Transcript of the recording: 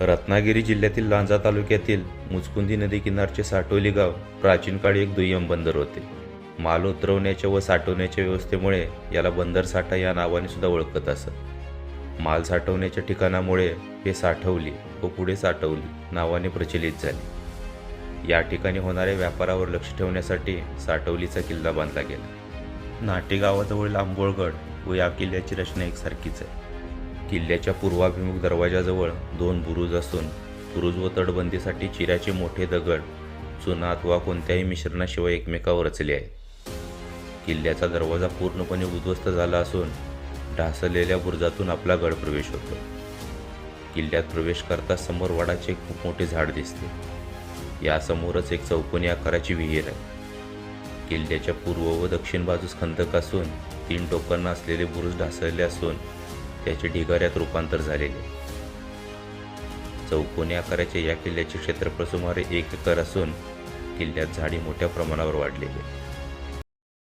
रत्नागिरी जिल्ह्यातील लांजा तालुक्यातील मुचकुंदी नदी किनारचे साठोली गाव प्राचीन काळी एक दुय्यम बंदर होते. माल उतरवण्याच्या व साठवण्याच्या व्यवस्थेमुळे याला बंदर साठा या नावाने सुद्धा ओळखत असत. माल साठवण्याच्या ठिकाणामुळे हे साठवली व पुढे साठवली नावाने प्रचलित झाले. या ठिकाणी होणाऱ्या व्यापारावर लक्ष ठेवण्यासाठी साठवलीचा किल्ला बांधला गेला. नाटे गावाजवळील आंबोळगड व या किल्ल्याची रचना एकसारखीच आहे. किल्ल्याच्या पूर्वाभिमुख दरवाजाजवळ दोन बुरुज असून बुरुज व तटबंदीसाठी चिऱ्याचे मोठे दगड चुना अथवा कोणत्याही मिश्रणाशिवाय एकमेकावर रचले आहेत. किल्ल्याचा दरवाजा पूर्णपणे उद्ध्वस्त झाला असून ढासलेल्या बुरुजातून आपला गड प्रवेश होतो. किल्ल्यात प्रवेश करता समोर वडाचे खूप मोठे झाड दिसते. यासमोरच एक चौकोनी आकाराची विहीर आहे. किल्ल्याच्या पूर्व व दक्षिण बाजूस खंदक असून तीन टोकांना असलेले बुरुज ढासळले असून त्याचे ढिगाऱ्यात रूपांतर झालेले. चौकोनी आकाराचे या किल्ल्याचे क्षेत्रफळ सुमारे एक एकर असून किल्ल्यात झाडी मोठ्या प्रमाणावर वाढलेली